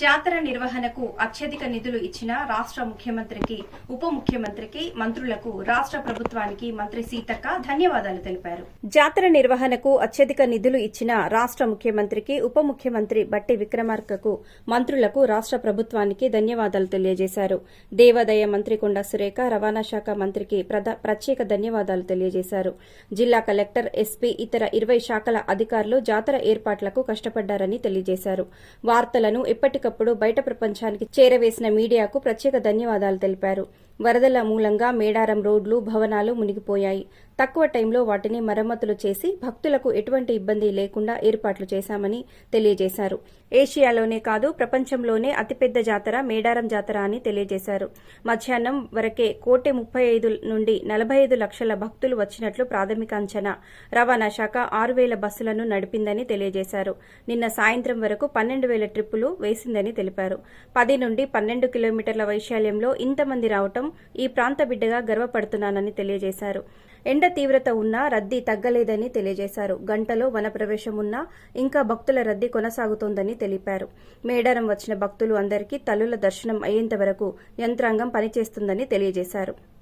జాతర నిర్వహణకు అత్యధిక నిధులు ఇచ్చిన రాష్ట్ర ముఖ్యమంత్రికి ఉప ముఖ్యమంత్రికి మంత్రులకు రాష్ట్ర ప్రభుత్వానికి మంత్రి సీతక్క ధన్యవాదాలు తెలిపారు. జాతర నిర్వహణకు అత్యధిక నిధులు ఇచ్చిన రాష్ట్ర ముఖ్యమంత్రికి ఉప ముఖ్యమంత్రి బట్టి విక్రమార్కకు మంత్రులకు రాష్ట్ర ప్రభుత్వానికి ధన్యవాదాలు తెలియజేశారు. దేవాదాయ మంత్రి కొండ సురేఖ రవాణా శాఖ మంత్రికి ప్రత్యేక ధన్యవాదాలు తెలియజేశారు. జిల్లా కలెక్టర్ ఎస్పీ ఇతర ఇరవై శాఖల అధికారులు జాతర ఏర్పాట్లకు కష్టపడ్డారని తెలియజేశారు. వార్తలను ఎప్పటికప్పుడు బయట ప్రపంచానికి చేరవేసిన మీడియాకు ప్రత్యేక ధన్యవాదాలు తెలిపారు వరదల మూలంగా మేడారం రోడ్లు భవనాలు మునిగిపోయాయి. తక్కువ టైంలో వాటిని మరమ్మతులు చేసి భక్తులకు ఎటువంటి ఇబ్బంది లేకుండా ఏర్పాట్లు చేశామని తెలియజేశారు. ఏషియాలోనే కాదు ప్రపంచంలోనే అతిపెద్ద జాతర మేడారం జాతర అని తెలియజేశారు. మధ్యాహ్నం వరకే కోటి ముప్పై ఐదు నుండి నలభై ఐదు లక్షల భక్తులు వచ్చినట్లు ప్రాథమిక అంచనా. రవాణా శాఖ ఆరు వేల బస్సులను నడిపిందని తెలియజేశారు. నిన్న సాయంత్రం వరకు పన్నెండు వేల ట్రిప్పులు వేసిందని తెలిపారు. పది నుండి పన్నెండు కిలోమీటర్ల వైశాల్యంలో ఇంతమంది రావటం ఈ ప్రాంత బిడ్డగా గర్వపడుతున్నానని తెలియజేశారు. ఎండ తీవ్రత ఉన్నా రద్దీ తగ్గలేదని తెలియజేశారు. గంటలో వనప్రవేశం ఉన్నా ఇంకా భక్తుల రద్దీ కొనసాగుతోందని తెలిపారు. మేడారం వచ్చిన భక్తులు అందరికీ తల్లుల దర్శనం అయ్యేంత వరకు యంత్రాంగం పనిచేస్తుందని తెలియజేశారు.